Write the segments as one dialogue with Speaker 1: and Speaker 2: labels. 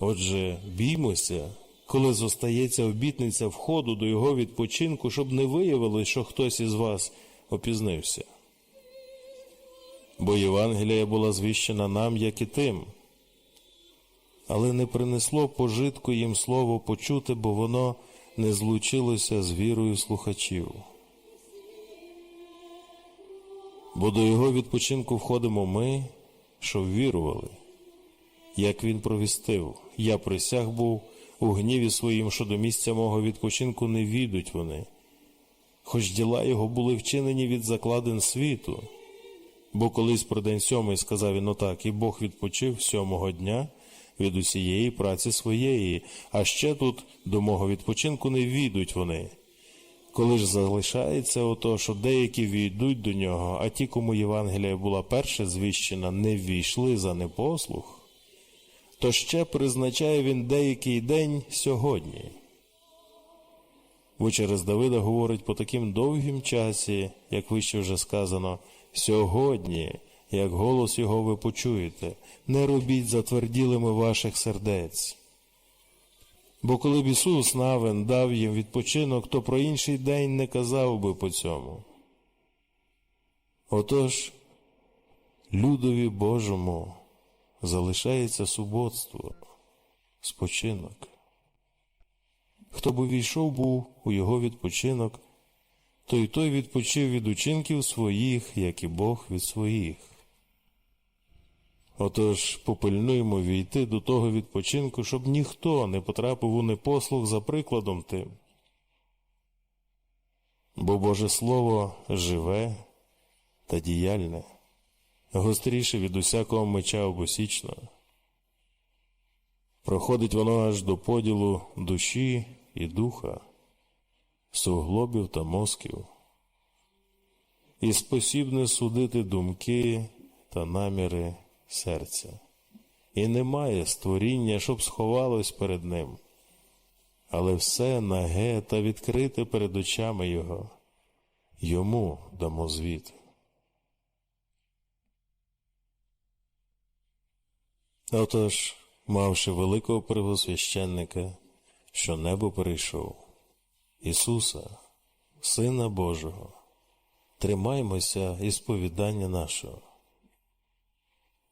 Speaker 1: Отже, біймося, коли зостається обітниця входу до його відпочинку, щоб не виявилось, що хтось із вас опізнився. Бо Євангелія була звіщена нам, як і тим, але не принесло пожитку їм слово почути, бо воно не злучилося з вірою слухачів. Бо до його відпочинку входимо ми, що ввірували. Як він провістив, я присяг був у гніві своїм, що до місця мого відпочинку не війдуть вони, хоч діла його були вчинені від закладин світу. Бо колись про день сьомий сказав він отак, і Бог відпочив сьомого дня від усієї праці своєї, а ще тут до мого відпочинку не війдуть вони. Коли ж залишається ото, що деякі війдуть до нього, а ті, кому Євангелія була перше звіщена, не ввійшли за непослух, то ще призначає він деякий день сьогодні. Бо через Давида говорить по таким довгім часі, як вище вже сказано, сьогодні, як голос його ви почуєте, не робіть затверділими ваших сердець. Бо коли б Ісус навен дав їм відпочинок, то про інший день не казав би по цьому. Отож, людові Божому залишається суботство, спочинок. Хто б увійшов був у його відпочинок, то й той відпочив від учинків своїх, як і Бог від своїх. Отож попильнуємо війти до того відпочинку, щоб ніхто не потрапив у непослух за прикладом тим. Бо Боже Слово живе та діяльне, гостріше від усякого меча обосічного. Проходить воно аж до поділу душі і духа, суглобів та мозків, і спосібне судити думки та наміри серця. І немає створіння, щоб сховалось перед ним, але все наге та відкрите перед очами його, йому дамо звіт. Отож, мавши великого первосвященника, що небо перейшов, Ісуса, Сина Божого, тримаймося і сповідання нашого.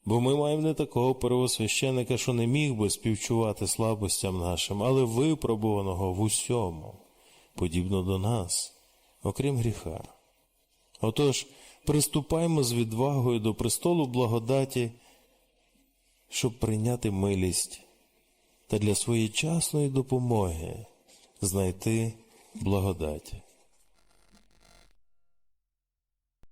Speaker 1: Бо ми маємо не такого первосвященика, що не міг би співчувати слабостям нашим, але випробуваного в усьому, подібно до нас, окрім гріха. Отож, приступаймо з відвагою до престолу благодаті, щоб прийняти милість та для своєчасної допомоги знайти благодать.